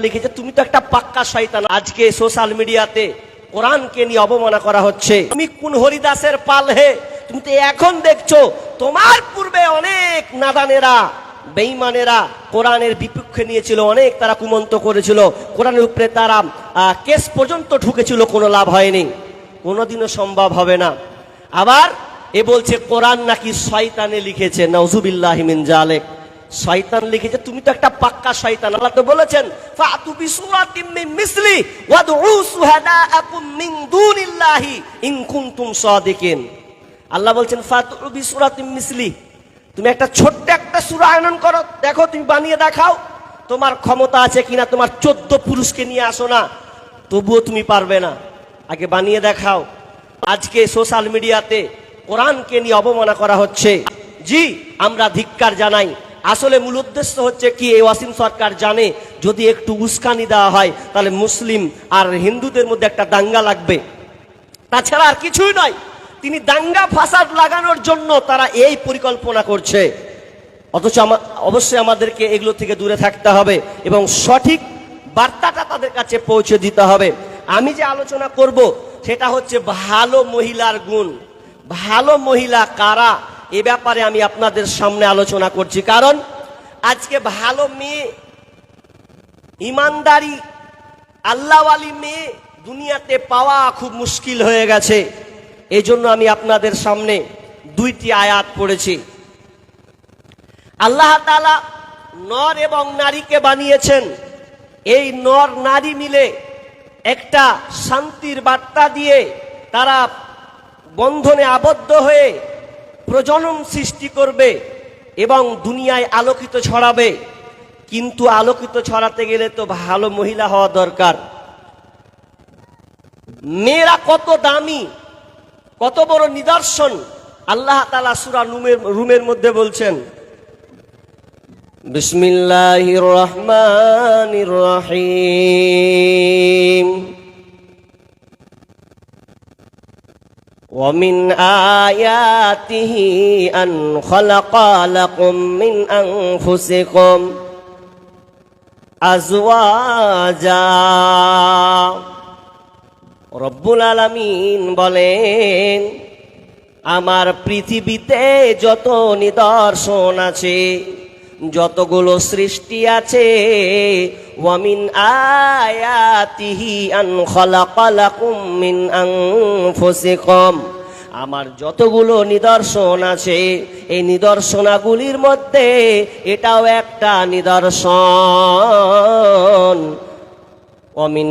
লিখেছে তুমি তো একটা পাক্কা শয়তান। আজকে সোশ্যাল মিডিয়াতে কোরআনকে নিয়ে অবমাননা করা হচ্ছে। তুমি কোন হরিদাসের পাল হে? তুমি তো এখন দেখছ, তোমার পূর্বে অনেক নাদানেরা, বেঈমানেরা কোরআনের বিপক্ষে নিয়েছিল, অনেক তারা কুমন্ত করেছিল। কোরআনের উপরে তারা কেস পর্যন্ত ঢুকেছিল, কোনো লাভ হয়নি। কোনোদিনও সম্ভব হবে না। আবার এ বলছে, কোরআন নাকি শয়তানে লিখেছে নওজুবিল্লাহ মিন জালেক। শয়তান লিখেছে তুমি তো একটা পাক্কা শয়তান, আল্লাহ তো বলেছেন, ফাতু বিসুরাতিম মিন মিসলি ওয়াদউ সুহাদাআকুম মিন দুনিল্লাহি ইন কুনতুম সাদিকিন। আল্লাহ বলছেন, ফাতু বিসুরাতিম মিসলি, তুমি একটা ছোট্ট একটা সূরা আয়নন করো, দেখো তুমি বানিয়ে দেখাও, তোমার ক্ষমতা আছে কিনা, তোমার চোদ্দ পুরুষকে নিয়ে আসো না, তবুও তুমি পারবে না। আগে বানিয়ে দেখাও, আজকে সোশ্যাল মিডিয়াতে কোরআনকে নিয়ে অবমাননা করা হচ্ছে। জি, আমরা ধিক্কার জানাই আসলে মূল উদ্দেশ্য হচ্ছে কি, এই ওয়াসিম সরকার জানে যদি একটু উস্কানি দেওয়া হয়, তাহলে মুসলিম আর হিন্দুদের মধ্যে একটা দাঙ্গা লাগবে। তাছাড়া আর কিছুই নয়, তিনি দাঙ্গা ফাসাদ লাগানোর জন্য তারা এই পরিকল্পনা করছে। অথচ অবশ্যই আমাদেরকে এগুলো থেকে দূরে থাকতে হবে এবং সঠিক বার্তাটা তাদের কাছে পৌঁছে দিতে হবে। আমি যে আলোচনা করব, সেটা হচ্ছে ভালো মহিলার গুণ। ভালো মহিলা কারা? এ ব্যাপারে আমি আপনাদের সামনে আলোচনা করছি। কারণ আজকে ভালো মেয়ে, ইমানদারি, আল্লাহওয়ালি মেয়ে দুনিয়াতে পাওয়া খুব মুশকিল হয়ে গেছে। এই জন্য আমি আপনাদের সামনে দুইটি আয়াত পড়েছি। আল্লাহ তালা নর এবং নারীকে বানিয়েছেন। এই নর নারী মিলে একটা শান্তির বার্তা দিয়ে তারা বন্ধনে আবদ্ধ হয়ে প্রজনন সৃষ্টি করবে এবং দুনিয়ায় আলোকিত ছড়াবে। কিন্তু আলোকিত ছড়াতে গেলে তো ভালো মহিলা হওয়া দরকার। মেয়েরা কত দামি, কত বড় নিদর্শন। আল্লাহ তালা সুরা রুমের রুমের মধ্যে বলছেন, বিসমিল্লাহির রহমানির রহিম। ومن آياته أن خلق لكم من أنفسكم أزواجا রব্বুল আলামিন বলেন আমার পৃথিবীতে যত নিদর্শন আছে যতগুলো সৃষ্টি আছে ওয়ামিন আয়াতিহি আন খলাকালাকুম মিন আনফুসিকুম আমার যতগুলো নিদর্শন আছে এই নিদর্শনাগুলির মধ্যে এটাও একটা নিদর্শন ومن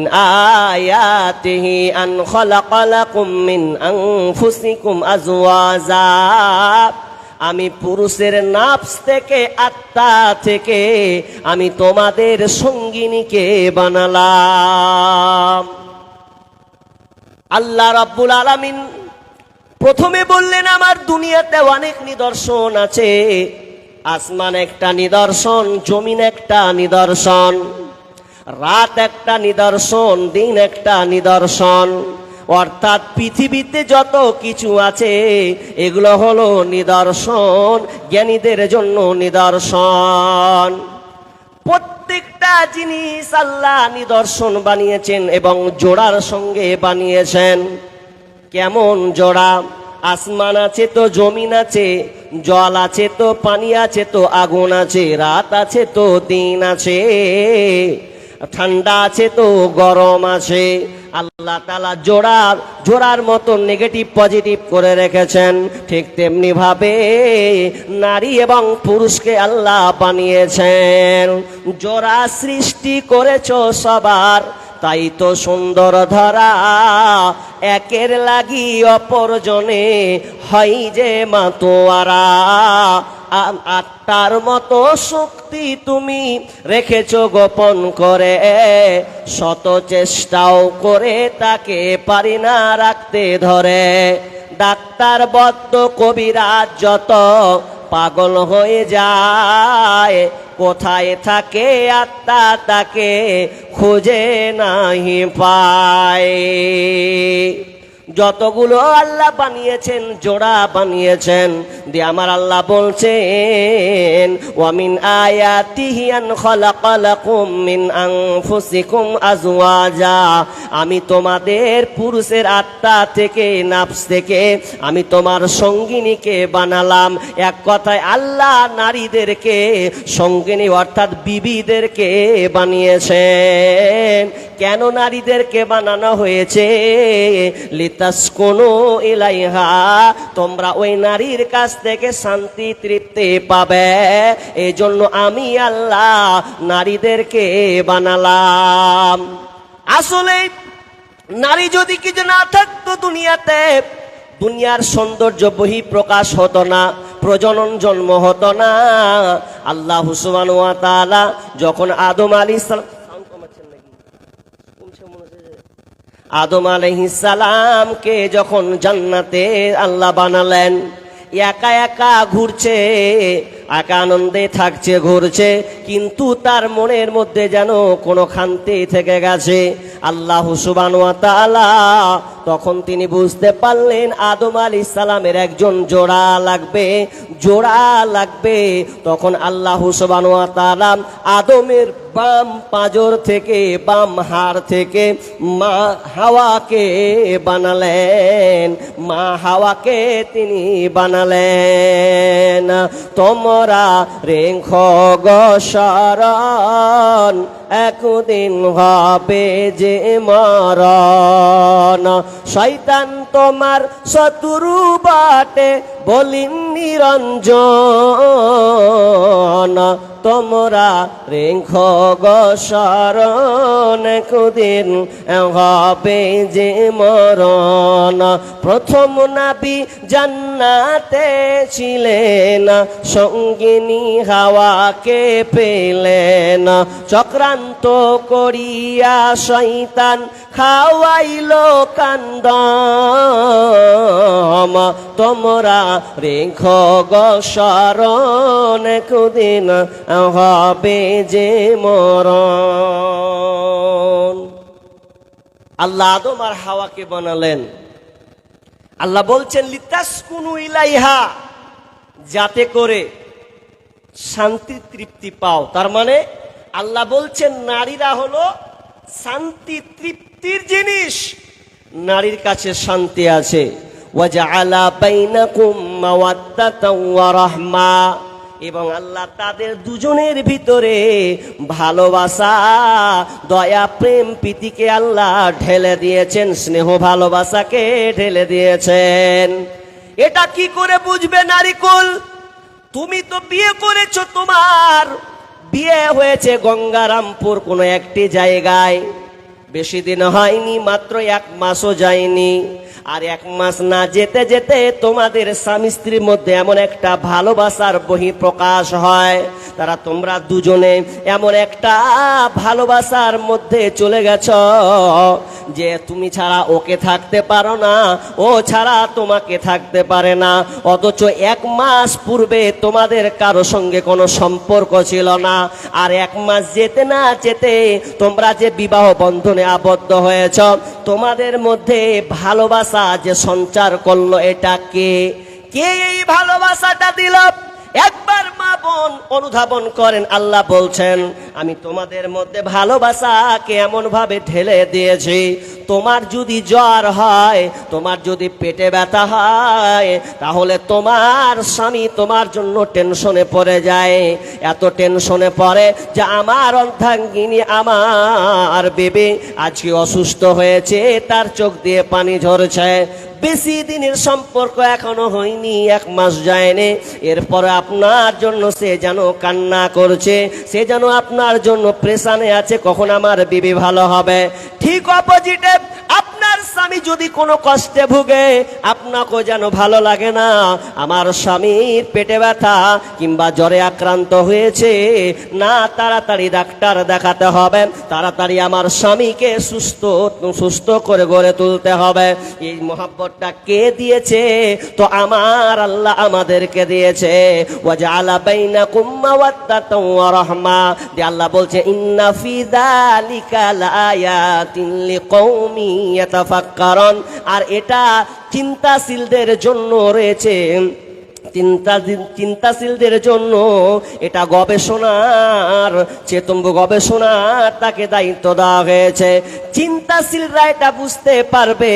آياته أن خلق لكم من أنفسكم أزواجا আমি পুরুষের নাফস থেকে আত্মা থেকে আমি তোমাদের সঙ্গিনীকে বানালাম। আল্লাহ রাব্বুল আলামিন প্রথমে বললেন, আমার দুনিয়াতে অনেক নিদর্শন আছে। আসমান একটা নিদর্শন, জমিন একটা নিদর্শন, রাত একটা নিদর্শন, দিন একটা নিদর্শন। অর্থাৎ পৃথিবীতে যত কিছু আছে, এগুলো হলো নিদর্শন, জ্ঞানীদের জন্য নিদর্শন। প্রত্যেকটা জিনিস আল্লাহ নিদর্শন বানিয়েছেন এবং জোড়ার সঙ্গে বানিয়েছেন। কেমন জোড়া? আসমান আছে তো জমিন আছে, জল আছে তো পানি আছে তো আগুন আছে, রাত আছে তো দিন আছে, ঠান্ডা আছে তো গরম আছে আল্লাহ তালা জোড়ার জোড়ার মতো নেগেটিভ পজিটিভ করে রেখেছেন। ঠিক তেমনি ভাবে নারী এবং পুরুষকে আল্লাহ বানিয়েছেন। জোড়া সৃষ্টি করেছ সবার, তাই তো সুন্দর ধরা। একের লাগি অপরজনে হয় যে মাতোয়ারা। আত্মার মতো শক্তি তুমি রেখেছ গোপন করে। শত চেষ্টাও করে তাকে পারি না রাখতে ধরে। ডাক্তার, বদ্ধ কবিরাজ যত পাগল হয়ে যায়, কোথায় থাকে আত্মা তাকে খুঁজে নাহি পায়। যতগুলো আল্লাহ বানিয়েছেন, জোড়া বানিয়েছেন, দিয়ে আমার আল্লাহ বলছেন, ওয়ামিন আয়াতিহি আন খালাকালাকুম মিন আনফুসিকুম আজওয়াজা। আমি তোমাদের পুরুষের আত্মা থেকে, নাফস থেকে, আমি তোমার সঙ্গিনীকে বানালাম। এক কথায় আল্লাহ নারীদেরকে, সঙ্গিনী অর্থাৎ বিবিদেরকে বানিয়েছেন। কেন নারীদেরকে বানানো হয়েছে? লিতাস কোনো ইলাইহা, তোমরা ওই নারীর কাছ থেকে শান্তি, তৃপ্তি পাবে। এই জন্য আমি আল্লাহ নারীদেরকে বানালাম। আসলে নারী যদি কিছু না থাকতো দুনিয়াতে, দুনিয়ার সৌন্দর্য বহি প্রকাশ হতো না, প্রজনন জন্ম হতো না। আল্লাহ হুসমান যখন আদম আলী আদম আলহিসালামকে যখন জান্নাতে আল্লাহ বানালেন, একা একা ঘুরছে, একা আনন্দে থাকছে, ঘুরছে, কিন্তু তার মনের মধ্যে যেন কোনো খান্তি থেকে গেছে। আল্লাহ সুবান তখন তিনি বুঝতে পারলেন আদম আলী সালামের একজন জোড়া লাগবে। জোড়া লাগবে, তখন আল্লাহ সুবান আদমের বাম পাজর থেকে, বাম হার থেকে মা হাওয়াকে বানালেন। মা হাওয়াকে তিনি বানালেন। তোমরা রেখ গসরণ একদিন হবে যে মরণ। শৈতান তোমার শত্রু বাটে বলিন নিরঞ্জন তোমরা রেখ গসরণ কুদিন হবে যে মরণ। প্রথম নাবি জান্নাতে ছিলেন সঙ্গিনী হাওয়াকে পেলেন চক্রান্ত করিয়া শৈতান খাওয়াইল কান্দম। তোমরা রেখ গসরণ কুদিন হবে যে মরণ। আল্লাহ আদম আর হাওয়াকে বানালেন। আল্লাহ বলছেন লিতাস কুনু ইলাইহা যাতে করে শান্তি তৃপ্তি পাও। তার মানে আল্লাহ বলছেন, নারীরা হলো শান্তি তৃপ্তির জিনিস। নারীর কাছে শান্তি আছে। ওয়াজআলা বাইনাকুম মাওয়াদ্দাতাও ওয়া রাহমা। এবং আল্লাহ তাদের দুজনের ভিতরে ভালোবাসা, দয়া, প্রেম, প্রীতিকে আল্লাহ ঢেলে দিয়েছেন, স্নেহ, ভালোবাসাকে ঢেলে দিয়েছেন। এটা কি করে বুঝবে নারীকুল? তুমি তো বিয়ে করেছ তোমার। বিয়ে হয়েছে গঙ্গারামপুর কোনো একটি জায়গায়। বেশি দিন হয়নি, মাত্র এক মাসও যায়নি। আর এক মাস না যেতে যেতে তোমাদের স্বামী স্ত্রীর মধ্যে এমন একটা ভালোবাসার বহি প্রকাশ হয়। তারা তোমরা দুজনে এমন একটা ভালোবাসার মধ্যে চলে গেছ। যে তুমি ছাড়া ওকে থাকতে পারো না, ও ছাড়া তোমাকে থাকতে পারে না। অথচ এক মাস পূর্বে তোমাদের কারও সঙ্গে কোনো সম্পর্ক ছিল না। আর এক মাস যেতে না যেতে তোমরা যে বিবাহ বন্ধনে আবদ্ধ হয়েছ, তোমাদের মধ্যে ভালোবাসা যে সঞ্চার করল এটা কে? কে এই ভালোবাসাটা দিল? একবার মা বোন অনুধাবন করেন, আল্লাহ বলছেন, আমি তোমাদের মধ্যে ভালোবাসাকে এমন ভাবে ঢেলে দিয়েছি, তোমার যদি জ্বর হয়, তোমার যদি পেটে ব্যথা হয়, তাহলে তোমার স্বামী তোমার জন্য টেনশনে পড়ে যায়। এত টেনশনে পড়ে যে আমার অর্ধাঙ্গিনী আমার বেবি আজকে অসুস্থ হয়েছে, তার চোখ দিয়ে পানি ঝরছে। বেশি দিনের সম্পর্ক এখনও হয়নি, এক মাস যায়নি। এরপরে আপনার জন্য সে যেন কান্না করছে, সে যেন আপনার জন্য প্রেশানে আছে, কখন আমার বিবি ভালো হবে। ঠিক অপোজিটে স্বামী যদি কোনো কষ্টে ভুগে আপনাকেও যেন ভালো লাগে না, আমার স্বামীর পেটে ব্যথা কিংবা জ্বরে আক্রান্ত হয়েছে, না তাড়াতাড়ি ডাক্তার দেখাতে হবে, তাড়াতাড়ি আমার স্বামীকে সুস্থ সুস্থ করে গড়ে তুলতে হবে। এই মহাব্বতটা কে দিয়েছে? তো আমার আল্লাহ আমাদেরকে দিয়েছে। আল্লাহ বলছে, ইন্না ফি যালিকা লায়াতিন লিকৌমি ইয়াতাফাক্কারুন। কারণ আর এটা চিন্তাশীলদের জন্য রয়েছে। চিন্তা চিন্তাশীলদের জন্য এটা গবেষণার, চেতম্ব গবেষণার তাকে দায়িত্ব দেওয়া হয়েছে। চিন্তাশীলরা এটা বুঝতে পারবে।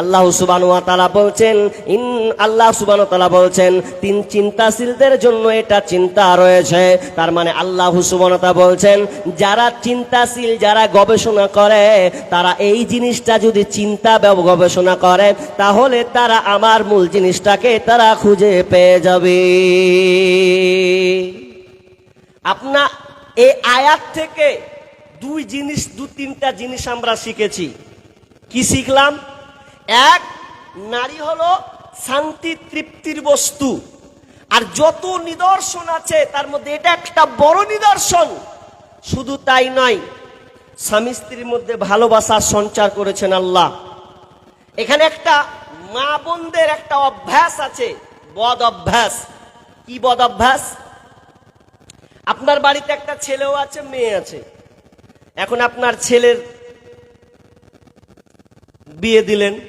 আল্লাহ সুবান তালা বলছেন, ইন আল্লাহ সুবান তালা বলছেন, তিন চিন্তাশীলদের জন্য এটা চিন্তা রয়েছে। তার মানে আল্লাহ সুবানতা বলছেন, যারা চিন্তাশীল, যারা গবেষণা করে, তারা এই জিনিসটা যদি চিন্তা গবেষণা করে, তাহলে তারা আমার মূল জিনিসটাকে তারা খুঁজে পেয়ে যাবে। আপনা এই আয়াত থেকে দুই জিনিস, দু তিনটা জিনিস আমরা শিখেছি। কি শিখলাম? এক, নারী হলো শান্তি, তৃপ্তির বস্তু। আর যত নিদর্শন আছে, তার মধ্যে এটা একটা বড় নিদর্শন। শুধু তাই নয়, স্বামী স্ত্রীর মধ্যে ভালোবাসার সঞ্চার করেছেন আল্লাহ। এখানে একটা মা বোনদের একটা অভ্যাস আছে, বদ অভ্যাস। কি বদ অভ্যাস? আপনার বাড়িতে একটা ছেলেও আছে, মেয়ে আছে। এখন আপনার ছেলের বিয়ে দিলেন।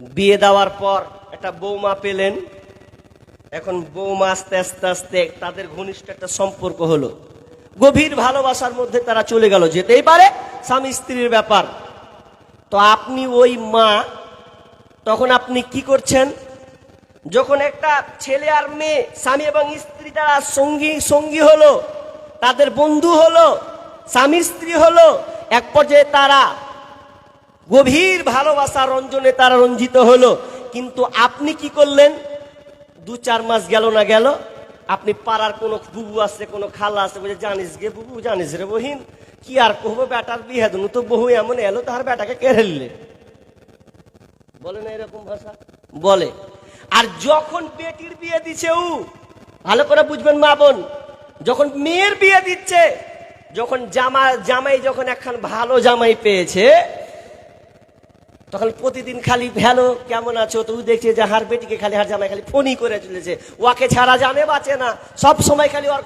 বিয়ে দেওয়ার পর একটা বৌমা পেলেন। এখন বৌমা আস্তে আস্তে আস্তে তাদের ঘনিষ্ঠ একটা সম্পর্ক হলো। গভীর ভালোবাসার মধ্যে তারা চলে গেল। যেতেই পারে স্বামী স্ত্রীর ব্যাপার। তো আপনি ওই মা তখন আপনি কি করছেন? যখন একটা ছেলে আর মেয়ে, স্বামী এবং স্ত্রী তারা সঙ্গী সঙ্গী হলো, তাদের বন্ধু হলো স্বামী স্ত্রী হলো, এক পর্যায়ে তারা গভীর ভালোবাসা রঞ্জনে তারা রঞ্জিত হলো। কিন্তু আপনি কি করলেন? দু চার মাস গেল না গেল, আপনি পাড়ার কোনো বুবু আছে, কোনো খালা আছে বলে জানিস গে বুবু, জানিস রে বহিন, কি আর কহবো বেটার বিয়ে, দুনু তো বহু এমন এলো তার বেটাকে কেড়েললে বলে না এরকম ভাষা? বলে। আর যখন বেটির বিয়ে দিচ্ছে উ ভালো করে বুঝবেন মা বোন, যখন মেয়ের বিয়ে দিচ্ছে, যখন জামা, জামাই যখন একখান ভালো জামাই পেয়েছে, তখন প্রতিদিন খালি ভ্যালো কেমন আছো? তুই দেখছে যে হার বেটিকে খালি হার জামাই খালি ফোনই করে চলেছে। ওকে ছাড়া জানে বাঁচে না। সব সময় খালি ওর